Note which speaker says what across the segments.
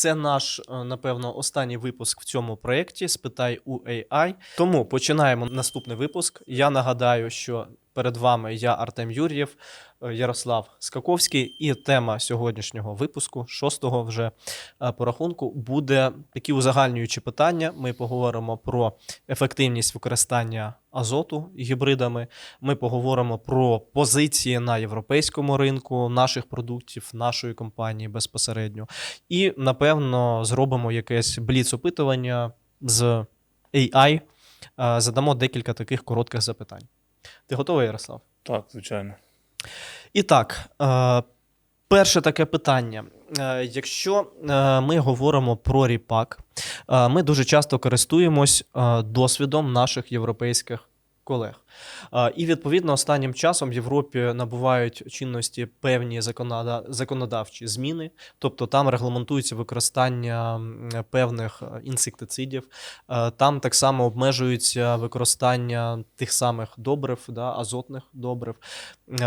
Speaker 1: Це наш, е, напевно, останній випуск в цьому проєкті Спитай у AI. Тому починаємо наступний випуск. Я нагадаю, що перед вами я Артем Юр'єв, Ярослав Скаковський, і тема сьогоднішнього випуску, шостого вже е, по рахунку, буде такі узагальнюючі питання. Ми поговоримо про ефективність використання азоту гібридами. Ми поговоримо про позиції на європейському ринку наших продуктів, нашої компанії безпосередньо. І напевно зробимо якесь бліц-опитування з AI. Е, Задамо декілька таких коротких запитань. Ти готовий, Ярослав?
Speaker 2: Так, звичайно.
Speaker 1: І так, е, перше таке питання. Е, Якщо е, ми говоримо про ріпак, ми дуже часто користуємось досвідом наших європейських колег. І відповідно останнім часом в Європі набувають чинності певні законодавчі зміни, тобто там регламентується використання певних е, інсектицидів, Е, там так само обмежується використання тих самих добрив, да, азотних добрив.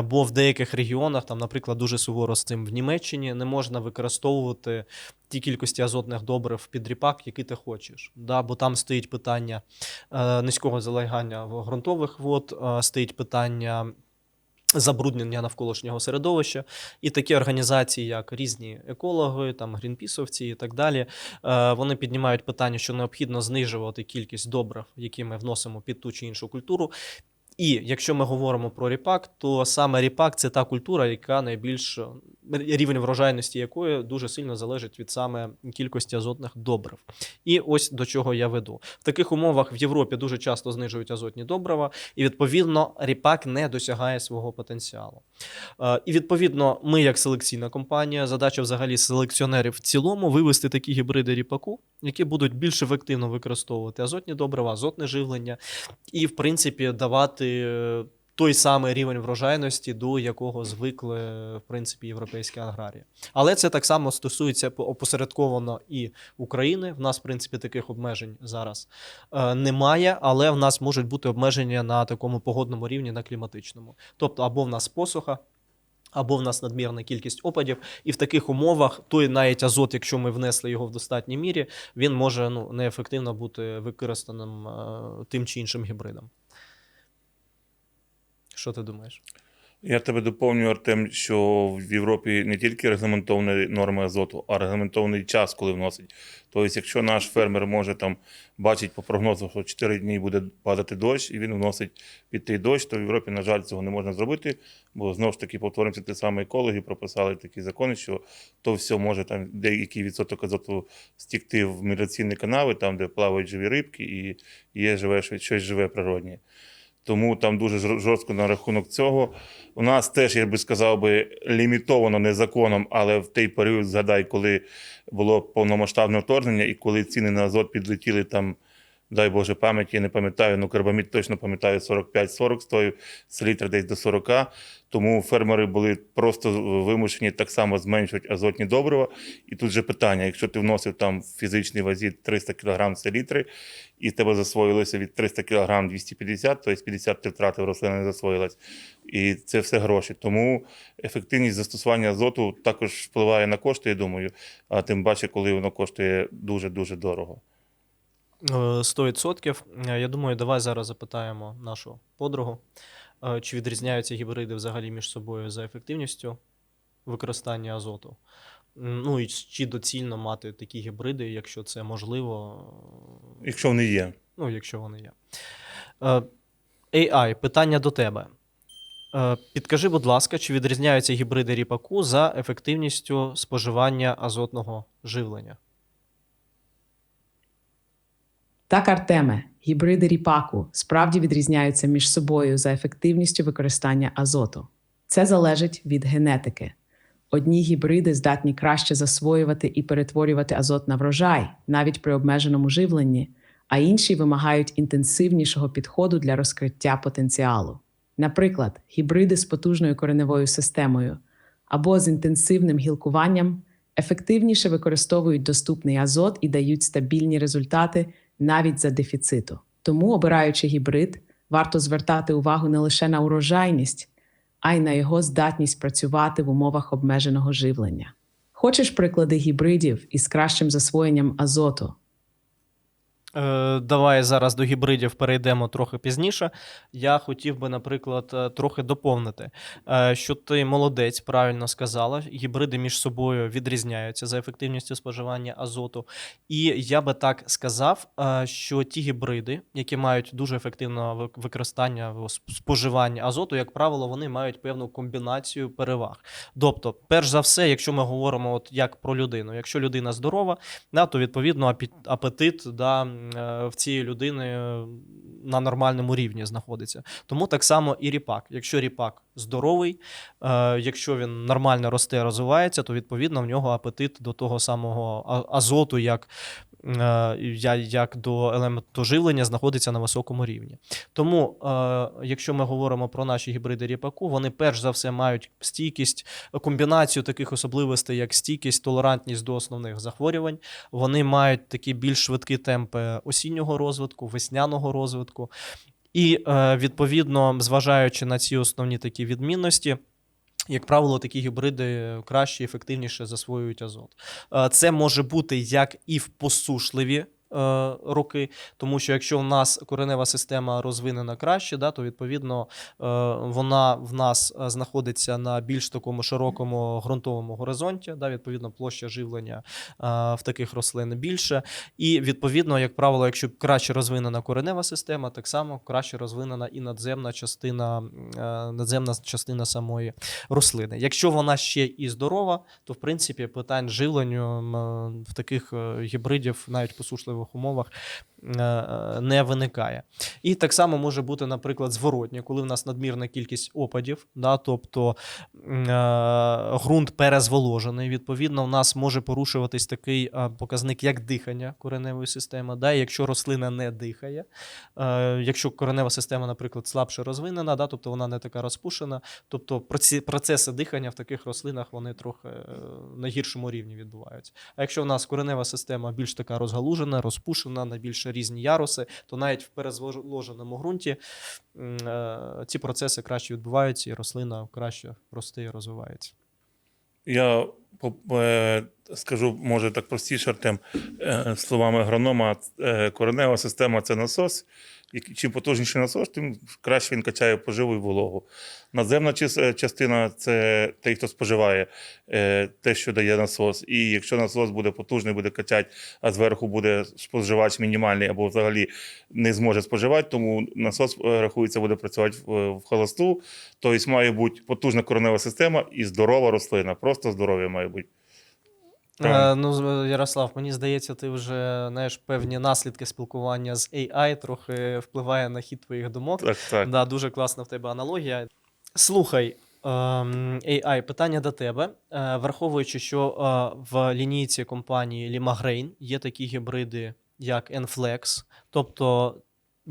Speaker 1: Бо в деяких регіонах, там, наприклад, дуже суворо з цим в Німеччині, не можна використовувати ті кількості азотних добрив під ріпак, які ти хочеш. Да? Бо там стоїть питання е, низького залягання в ґрунтових вод, е, стоїть питання. Забруднення навколишнього середовища, і такі організації, як різні екологи, там грінпісовці і так далі, е, вони піднімають питання, що необхідно знижувати кількість добрив, які ми вносимо під ту чи іншу культуру. І якщо ми говоримо про ріпак, то саме ріпак це та культура, яка найбільш рівень врожайності якої дуже сильно залежить від саме кількості азотних добрив. І ось до чого я веду. В таких умовах в Європі дуже часто знижують азотні добрива, і відповідно ріпак не досягає свого потенціалу. Е, І відповідно, ми, як селекційна компанія, задача взагалі селекціонерів в цілому вивести такі гібриди ріпаку, які будуть більш ефективно використовувати азотні добрива, азотне живлення, і, в принципі, давати е, той самий рівень врожайності, до якого звикли в принципі європейські аграрії. Але це так само стосується опосередковано і України. В нас, в принципі, таких обмежень зараз е, немає, але в нас можуть бути обмеження на такому погодному рівні, на кліматичному. Тобто, або в нас посуха. Або в нас надмірна кількість опадів, і в таких умовах той навіть азот, якщо ми внесли його в достатній мірі, він може ну, неефективно бути використаним е, тим чи іншим гібридом. Що ти думаєш?
Speaker 2: Я тебе доповнюю, Артем, що в Європі не тільки регламентовані норми азоту, а регламентований час, коли вносить. Тобто, якщо наш фермер може там бачить по прогнозу, що 4 дні буде падати дощ, і він вносить під той дощ, то в Європі, на жаль, цього не можна зробити, бо знову ж таки повторимося, ті самі екологи прописали такі закони, що то все може там деякий відсоток азоту стікти в міграційні канави, там, де плавають живі рибки, і є живе щось живе природнє. Тому там дуже жорстко на рахунок цього. У нас теж, я би сказав би, лімітовано не законом, але в той період, згадай, коли було повномасштабне вторгнення, і коли ціни на азот підлетіли там, дай Боже пам'яті, не пам'ятаю, ну карбамід точно пам'ятаю 45-40 стоїв, селітр десь до 40. Тому фермери були просто вимушені так само зменшувати азотні добрива. І тут же питання: якщо ти вносив там в фізичній вазі 300 кг селітри, і тебе засвоїлося від 300 кг 250, тобто 50 ти втратив, рослина не засвоїлась. І це все гроші. Тому ефективність застосування азоту також впливає на кошти, я думаю, а тим паче, коли воно коштує дуже-дуже дорого.
Speaker 1: Е, 100%. Е, Я думаю, давай зараз запитаємо нашу подругу, е, чи відрізняються гібриди взагалі між собою за ефективністю використання азоту. Ну і чи доцільно мати такі гібриди, якщо це можливо, е,
Speaker 2: Якщо вони є.
Speaker 1: ну, якщо вони є. Е, AI, питання до тебе. Е, Підкажи, будь ласка, чи відрізняються гібриди ріпаку за ефективністю споживання азотного живлення?
Speaker 3: Так, Артеме, гібриди ріпаку справді відрізняються між собою за ефективністю використання азоту. Це залежить від генетики. Одні гібриди здатні краще засвоювати і перетворювати азот на врожай, навіть при обмеженому живленні, а інші вимагають інтенсивнішого підходу для розкриття потенціалу. Наприклад, гібриди з потужною кореневою системою або з інтенсивним гілкуванням ефективніше використовують доступний азот і дають стабільні результати навіть за дефіциту. Тому, обираючи гібрид, варто звертати увагу не лише на урожайність, а й на його здатність працювати в умовах обмеженого живлення. Хочеш приклади гібридів із кращим засвоєнням азоту?
Speaker 1: Е, Давай зараз до гібридів перейдемо трохи пізніше. Я хотів би, наприклад, е, трохи доповнити, е, що ти молодець, правильно сказала. Гібриди між собою відрізняються за ефективністю споживання азоту. І я би так сказав, що ті гібриди, які мають дуже ефективне використання споживання азоту, як правило, вони мають певну комбінацію переваг. Тобто, перш за все, якщо ми говоримо от як про людину, якщо людина здорова, да, то відповідно апетит да, в цієї людини е, на нормальному рівні знаходиться. Тому так само і ріпак. Якщо ріпак здоровий, е, якщо він нормально росте, розвивається, то відповідно в нього апетит до того самого азоту, як, е, як до елементу живлення, знаходиться на високому рівні. Тому, е, якщо ми говоримо про наші гібриди ріпаку, вони перш за все мають стійкість, комбінацію таких особливостей, як стійкість, толерантність до основних захворювань. Вони мають такі більш швидкі темпи осіннього розвитку, весняного розвитку. І е, відповідно, зважаючи на ці основні такі відмінності. Як правило, такі гібриди краще і ефективніше засвоюють азот. Е, Це може бути як і в посушливі роки, тому що якщо в нас коренева система розвинена краще, да, то відповідно е, вона в нас е, знаходиться на більш такому широкому ґрунтовому горизонті. Да, відповідно, площа живлення е, в таких рослин більше. І відповідно, як правило, якщо краще розвинена коренева система, так само краще розвинена і надземна частина, е, надземна частина самої рослини. Якщо вона ще і здорова, то в принципі питань живленню е, в таких е, гібридів навіть в посушливих умовах е, е, не виникає. І так само може бути, наприклад, зворотнє, коли в нас надмірна кількість опадів, да, тобто е, ґрунт перезволожений. Відповідно, в нас може порушуватись такий показник, як дихання кореневої системи. Да, якщо рослина не дихає, якщо коренева система, наприклад, слабше розвинена, да, тобто вона не така розпушена, тобто процеси дихання в таких рослинах вони трохи на гіршому рівні відбуваються. А якщо в нас коренева система більш така розгалужена, розпушена, на більше різні яруси, то навіть в перезволоженому ґрунті е, ці процеси краще відбуваються, і рослина краще росте і розвивається.
Speaker 2: Я скажу, може так простіше, Артем, е, словами агронома, е, коренева система це насос. І чим потужніший насос, тим краще він качає поживу і вологу. Надземна е, частина це той, хто споживає е, те, що дає насос. І якщо насос буде потужний, буде качати, а зверху буде споживач мінімальний або взагалі не зможе споживати, тому насос е, рахується, буде працювати в, холосту. Тобто має бути потужна коренева система і здорова рослина. Просто здоров'я має бути.
Speaker 1: Е, ну, Ярослав, мені здається, ти вже знаєш певні наслідки спілкування з AI трохи впливає на хід твоїх думок.
Speaker 2: Так, так.
Speaker 1: Да, дуже класна в тебе аналогія. Слухай, ем, AI, питання до тебе. Е, Враховуючи, що е, в лінійці компанії Limagrain є такі гібриди, як Enflex, тобто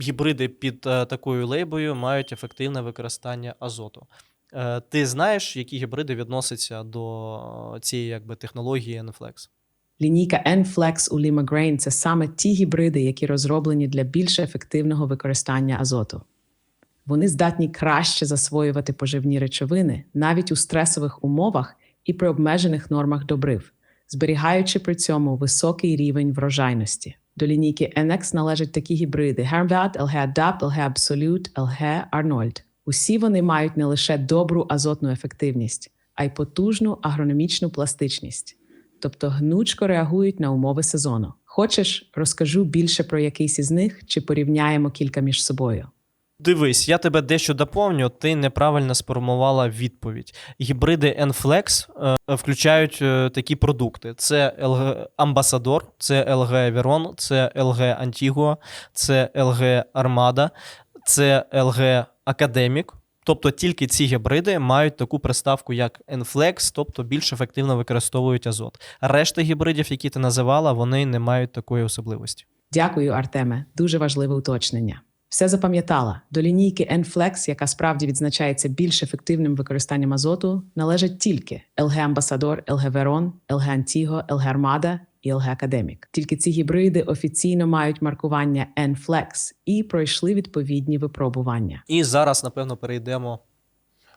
Speaker 1: гібриди під е, такою лейбою мають ефективне використання азоту. Е, Ти знаєш, які гібриди відносяться до цієї якби, технології Enflex?
Speaker 3: Лінійка N-Flex у Lima Grain – це саме ті гібриди, які розроблені для більш ефективного використання азоту. Вони здатні краще засвоювати поживні речовини навіть у стресових умовах і при обмежених нормах добрив, зберігаючи при цьому високий рівень врожайності. До лінійки NX належать такі гібриди Hermvat, LG Adapt, LG Absolute, LG Arnold. Усі вони мають не лише добру азотну ефективність, а й потужну агрономічну пластичність тобто гнучко реагують на умови сезону. Хочеш, розкажу більше про якийсь із них чи порівняємо кілька між собою.
Speaker 1: Дивись, я тебе дещо доповню. Ти неправильно сформувала відповідь. Гібриди Enflex е, включають е, такі продукти: це LG Ambassador, це LG Veron, це LG Antigua, це LG Armada, це LG Academic. Тобто тільки ці гібриди мають таку приставку, як Enflex, тобто більш ефективно використовують азот. Решта гібридів, які ти називала, вони не мають такої особливості.
Speaker 3: Дякую, Артеме. Дуже важливе уточнення. Все запам'ятала. До лінійки N-Flex, яка справді відзначається більш ефективним використанням азоту, належать тільки LG Ambassador, LG Veron, LG Antigo, LG Armada і LG Academic. Тільки ці гібриди офіційно мають маркування N-Flex і пройшли відповідні випробування.
Speaker 1: І зараз, напевно, перейдемо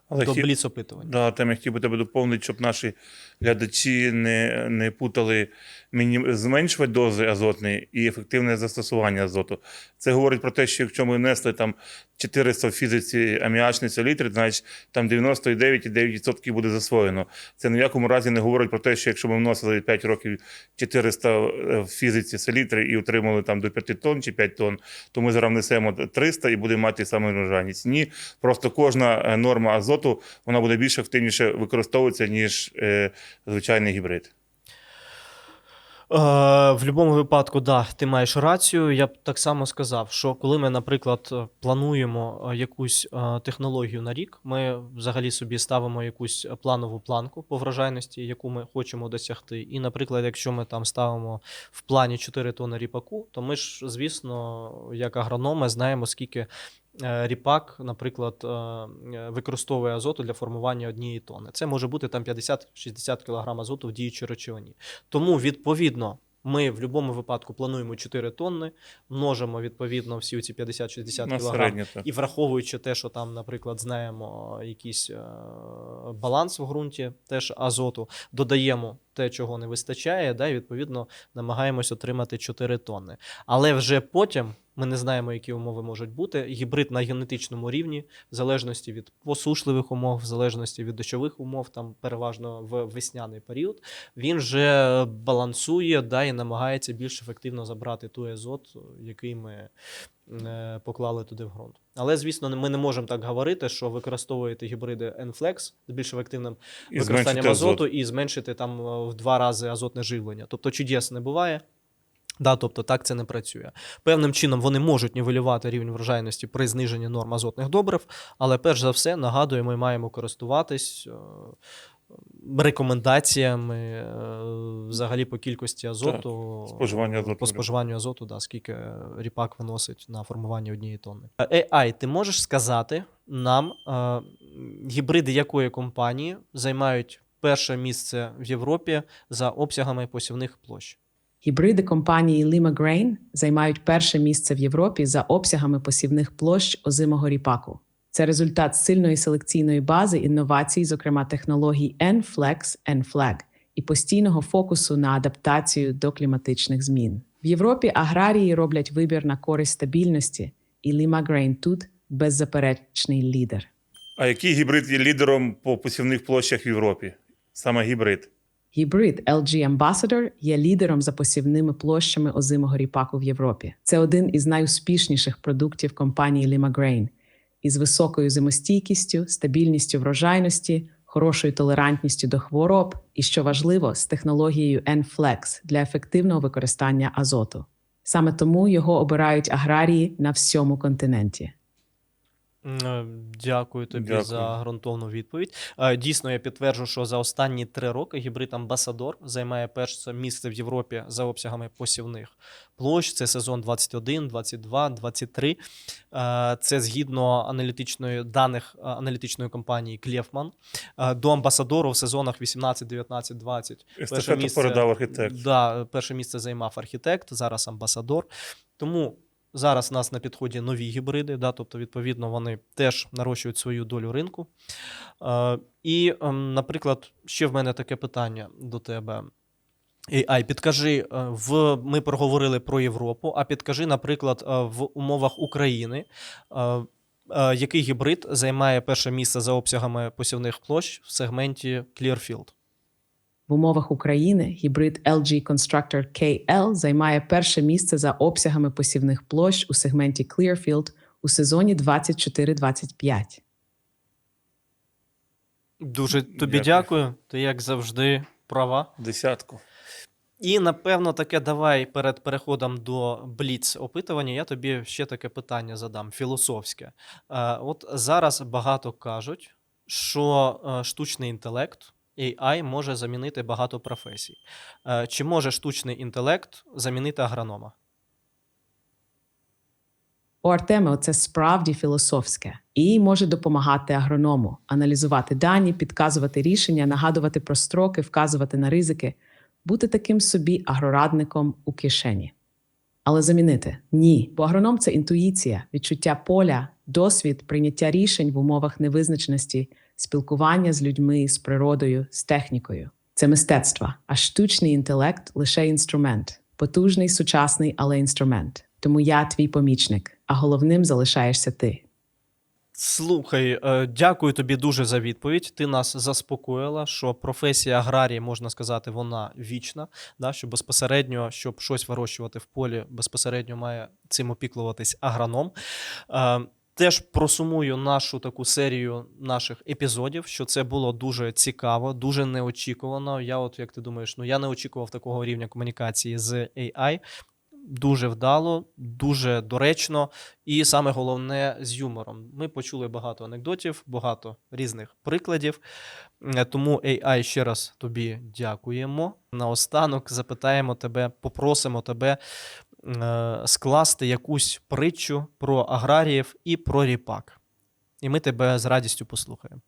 Speaker 2: Але
Speaker 1: до
Speaker 2: хі-
Speaker 1: бліц опитування.
Speaker 2: Да, Артем, я хотів би тебе доповнити, щоб наші глядачі не, не путали міні... зменшувати дози азотної і ефективне застосування азоту. Це говорить про те, що якщо ми внесли там 400 в фізиці аміачний селітр, значить там 99,9% буде засвоєно. Це ні в якому разі не говорить про те, що якщо ми вносили 5 років 400 в фізиці селітри і отримали там до 5 тонн чи 5 тонн, то ми зараз внесемо 300 і будемо мати саме врожайність. Ні, просто кожна е, норма азоту вона буде більш ефективніше використовуватися, ніж е, звичайний гібрид.
Speaker 1: Е, в будь-якому випадку, да, ти маєш рацію. Я б так само сказав, що коли ми, наприклад, плануємо е, якусь е, технологію на рік, ми взагалі собі ставимо якусь планову планку по врожайності, яку ми хочемо досягти. І, наприклад, якщо ми там ставимо в плані 4 тонни ріпаку, то ми ж, звісно, як агрономи, знаємо, скільки. Е, Ріпак, наприклад, е, використовує азоту для формування однієї тонни. Це може бути там 50-60 кг азоту в діючій речовині. Тому, відповідно, ми в будь-якому випадку плануємо 4 тонни, множимо відповідно всі ці 50-60
Speaker 2: На
Speaker 1: кг. І враховуючи те, що там, наприклад, знаємо якийсь е, баланс в ґрунті, теж азоту, додаємо те, чого не вистачає, да, і відповідно намагаємось отримати 4 тонни. Але вже потім ми не знаємо, які умови можуть бути. Гібрид на генетичному рівні, в залежності від посушливих умов, в залежності від дощових умов, там переважно в весняний період, він вже балансує да, і намагається більш ефективно забрати той азот, який ми е, поклали туди в ґрунт. Але, звісно, ми не можемо так говорити, що використовуєте гібриди Enflex з більш ефективним
Speaker 2: І
Speaker 1: використанням
Speaker 2: зменшити азот.
Speaker 1: азоту і зменшити там е, в два рази азотне живлення. Тобто чудес не буває. Да, тобто так це не працює. Певним чином вони можуть нівелювати рівень врожайності при зниженні норм азотних добрив, але перш за все, нагадую, ми маємо користуватись е, рекомендаціями е, взагалі по кількості азоту,
Speaker 2: споживання азоту.
Speaker 1: по споживанню азоту, да, скільки ріпак виносить на формування однієї тонни. Е, AI, ти можеш сказати нам, гібриди якої компанії займають перше місце в Європі за обсягами посівних площ?
Speaker 3: Гібриди компанії Lima Grain займають перше місце в Європі за обсягами посівних площ озимого ріпаку. Це результат сильної селекційної бази інновацій, зокрема технологій N-Flex, N-Flag, і постійного фокусу на адаптацію до кліматичних змін. В Європі аграрії роблять вибір на користь стабільності, і Lima Grain тут беззаперечний лідер.
Speaker 2: А який гібрид є лідером по посівних площах в Європі? Саме гібрид.
Speaker 3: Гібрид LG Ambassador є лідером за посівними площами озимого ріпаку в Європі. Це один із найуспішніших продуктів компанії Lima Grain із високою зимостійкістю, стабільністю врожайності, хорошою толерантністю до хвороб і, що важливо, з технологією N-Flex для ефективного використання азоту. Саме тому його обирають аграрії на всьому континенті.
Speaker 1: Е, Дякую тобі
Speaker 2: Дякую.
Speaker 1: за ґрунтовну відповідь. Е, Дійсно, я підтверджу, що за останні три роки гібрид Амбасадор займає перше місце в Європі за обсягами посівних площ. Це сезон 21, 22, 23. Е, Це згідно аналітичної даних е, аналітичної компанії Клєфман. До Амбасадору в сезонах 18, 19, 20
Speaker 2: Естафету передав архітект.
Speaker 1: Да, перше місце займав архітект, зараз амбасадор. Тому зараз у нас на підході нові гібриди, да, тобто, відповідно, вони теж нарощують свою долю ринку. Е, і, ем, наприклад, ще в мене таке питання до тебе. AI, підкажи, е, в, ми проговорили про Європу, а підкажи, наприклад, е, в умовах України, е, який гібрид займає перше місце за обсягами посівних площ в сегменті Clearfield?
Speaker 3: В умовах України гібрид LG Constructor KL займає перше місце за обсягами посівних площ у сегменті Clearfield у сезоні 24-25.
Speaker 1: Дуже тобі
Speaker 2: Дякую.
Speaker 1: дякую. Ти, як завжди, права.
Speaker 2: Десятку.
Speaker 1: І напевно таке давай перед переходом до бліц опитування. Я тобі ще таке питання задам філософське. Е, от зараз багато кажуть, що е, штучний інтелект AI може замінити багато професій. Е, чи може штучний інтелект замінити агронома?
Speaker 3: У Артеме це справді філософське і може допомагати агроному, аналізувати дані, підказувати рішення, нагадувати про строки, вказувати на ризики, бути таким собі агрорадником у кишені. Але замінити ні, бо агроном це інтуїція, відчуття поля, досвід, прийняття рішень в умовах невизначеності, спілкування з людьми, з природою, з технікою. Це мистецтво, а штучний інтелект лише інструмент, потужний, сучасний, але інструмент. Тому я твій помічник, а головним залишаєшся ти.
Speaker 1: Слухай, е, дякую тобі дуже за відповідь. Ти нас заспокоїла, що професія аграрії, можна сказати, вона вічна. Да, що безпосередньо, щоб щось вирощувати в полі, безпосередньо має цим опіклуватись агроном. Теж просумую нашу таку серію наших епізодів, що це було дуже цікаво, дуже неочікувано. Я, от як ти думаєш, ну я не очікував такого рівня комунікації з AI. Дуже вдало, дуже доречно, і саме головне з юмором. Ми почули багато анекдотів, багато різних прикладів. Е, Тому AI ще раз тобі дякуємо. Наостанок запитаємо тебе, попросимо тебе скласти якусь притчу про аграріїв і про ріпак. І ми тебе з радістю послухаємо.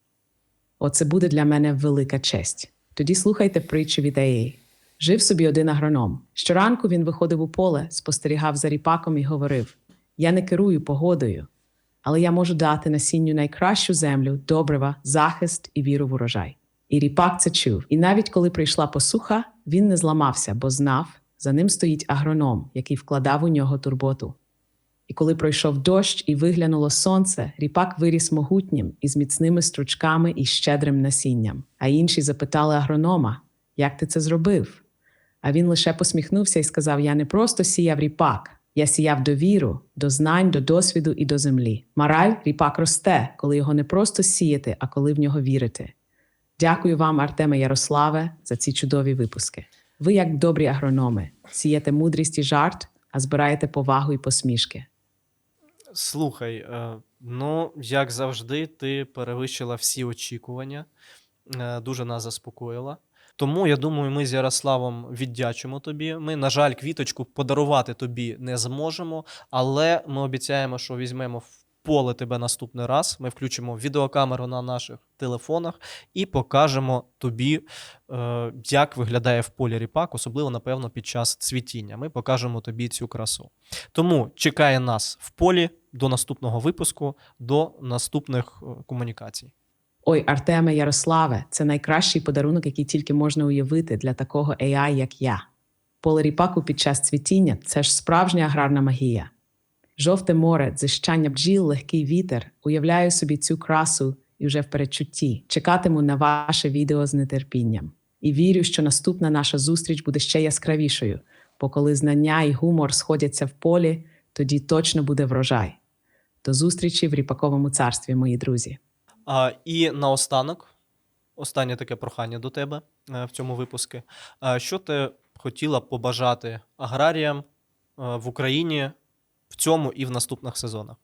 Speaker 3: Оце буде для мене велика честь. Тоді слухайте притчу від AA. Жив собі один агроном. Щоранку він виходив у поле, спостерігав за ріпаком і говорив: Я не керую погодою, але я можу дати насінню найкращу землю, добрива, захист і віру в урожай. І ріпак це чув. І навіть коли прийшла посуха, він не зламався, бо знав, за ним стоїть агроном, який вкладав у нього турботу. І коли пройшов дощ і виглянуло сонце, ріпак виріс могутнім із міцними стручками і щедрим насінням. А інші запитали агронома, як ти це зробив? А він лише посміхнувся і сказав: Я не просто сіяв ріпак, я сіяв довіру, до знань, до досвіду і до землі. Мораль ріпак росте, коли його не просто сіяти, а коли в нього вірити. Дякую вам, Артеме Ярославе, за ці чудові випуски. Ви, як добрі агрономи, сієте мудрість і жарт, а збираєте повагу і посмішки.
Speaker 1: Слухай, е, ну, як завжди, ти перевищила всі очікування, е, дуже нас заспокоїла. Тому я думаю, ми з Ярославом віддячимо тобі. Ми, на жаль, квіточку подарувати тобі не зможемо, але ми обіцяємо, що візьмемо в поле тебе наступний раз. Ми включимо відеокамеру на наших телефонах і покажемо тобі, е, як виглядає в полі ріпак, особливо, напевно, під час цвітіння. Ми покажемо тобі цю красу. Тому чекає нас в полі до наступного випуску, до наступних е, комунікацій.
Speaker 3: Ой, Артеме Ярославе, це найкращий подарунок, який тільки можна уявити для такого AI, як я. Поле ріпаку під час цвітіння це ж справжня аграрна магія. Жовте море, дзищання бджіл, легкий вітер. Уявляю собі цю красу і вже в передчутті. Чекатиму на ваше відео з нетерпінням. І вірю, що наступна наша зустріч буде ще яскравішою, бо коли знання і гумор сходяться в полі, тоді точно буде врожай. До зустрічі в ріпаковому царстві, мої друзі.
Speaker 1: А, і наостанок, останнє таке прохання до тебе е, в цьому випуску. А, що ти хотіла побажати аграріям е, в Україні в цьому і в наступних сезонах?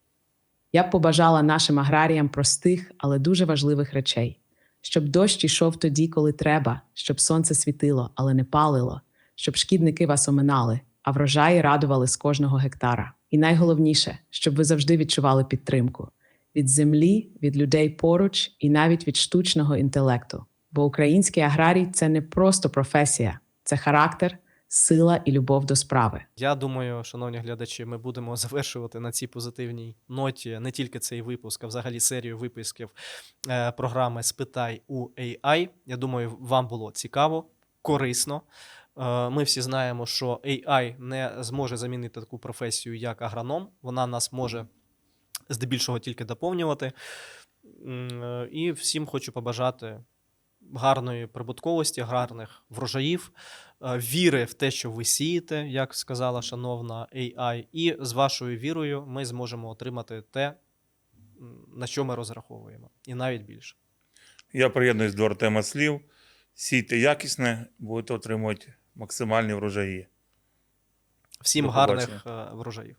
Speaker 3: Я б побажала нашим аграріям простих, але дуже важливих речей, щоб дощ ішов тоді, коли треба, щоб сонце світило, але не палило, щоб шкідники вас оминали, а врожаї радували з кожного гектара. І найголовніше, щоб ви завжди відчували підтримку від землі, від людей поруч і навіть від штучного інтелекту. Бо український аграрій це не просто професія, це характер, сила і любов до справи.
Speaker 1: Я думаю, шановні глядачі, ми будемо завершувати на цій позитивній ноті не тільки цей випуск, а взагалі серію випусків е, програми Спитай у AI. Я думаю, вам було цікаво, корисно. Е, Ми всі знаємо, що AI не зможе замінити таку професію, як агроном. Вона нас може здебільшого тільки доповнювати. Е, І всім хочу побажати гарної прибутковості, гарних врожаїв, е, віри в те, що ви сієте, як сказала шановна AI, і з вашою вірою ми зможемо отримати те, на що ми розраховуємо, і навіть більше.
Speaker 2: Я приєднуюсь до Артема слів. Сійте якісне, будете отримувати максимальні врожаї.
Speaker 1: Всім гарних е, врожаїв.